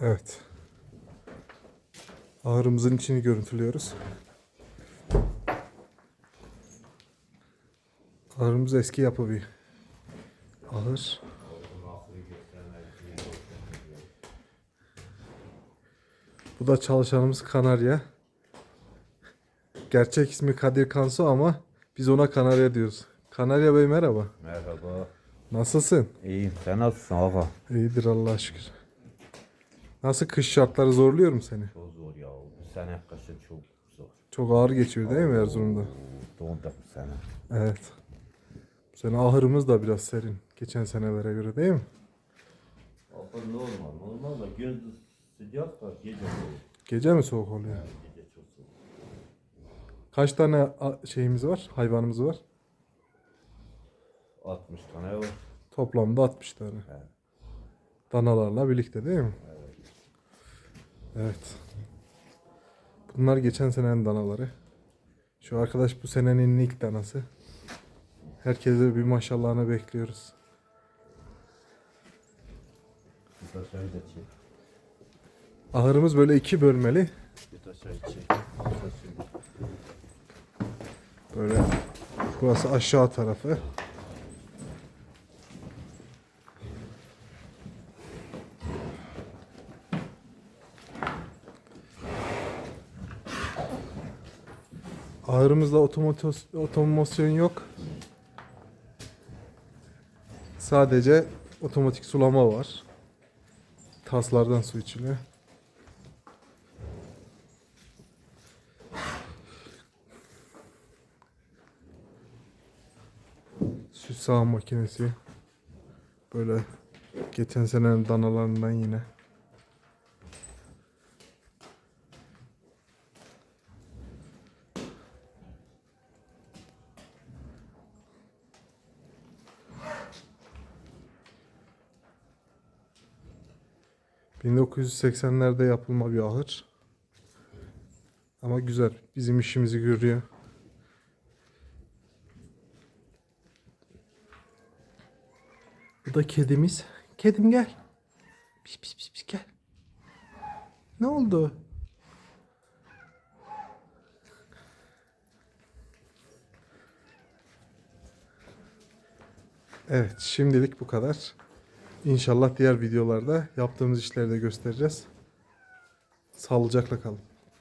Evet. Ahırımızın içini görüntülüyoruz. Ahırımız eski yapı bir ahır. Bu da çalışanımız Kanarya. Gerçek ismi Kadir Kansu ama biz ona Kanarya diyoruz. Kanarya Bey merhaba. Merhaba. Nasılsın? İyiyim. Sen nasılsın ağa? İyidir Allah'a şükür. Nasıl kış şartları zorluyor mu seni? Çok zor ya. Bu sene kışın çok zor. Çok ağır geçiyor değil mi Erzurum'da? Donduk bu sene. Evet. Bu sene ahırımız da biraz serin. Geçen senelere göre değil mi? Akıl normal. Normal da gündüz sıcak da gece soğuk. Gece mi soğuk oluyor? Gece çok soğuk. Kaç tane a- şeyimiz var? Hayvanımız var? 60 tane var. Toplamda 60 tane. Evet. Danalarla birlikte değil mi? Evet. Bunlar geçen senenin danaları. Şu arkadaş bu senenin ilk danası. Herkese bir maşallahını bekliyoruz. Ahırımız böyle iki bölmeli. Böyle burası aşağı tarafı. Ahırımızda otomotos- otomasyon yok. Sadece otomatik sulama var. Taslardan su içiliyor. Süt sağım makinesi. Böyle geçen senenin danalarından yine. ...1980'lerde yapılma bir ahır. Ama güzel. Bizim işimizi görüyor. Bu da kedimiz. Kedim gel. Pis pis pis pis gel. Ne oldu? Evet, şimdilik bu kadar. İnşallah diğer videolarda yaptığımız işleri de göstereceğiz. Sağlıcakla kalın.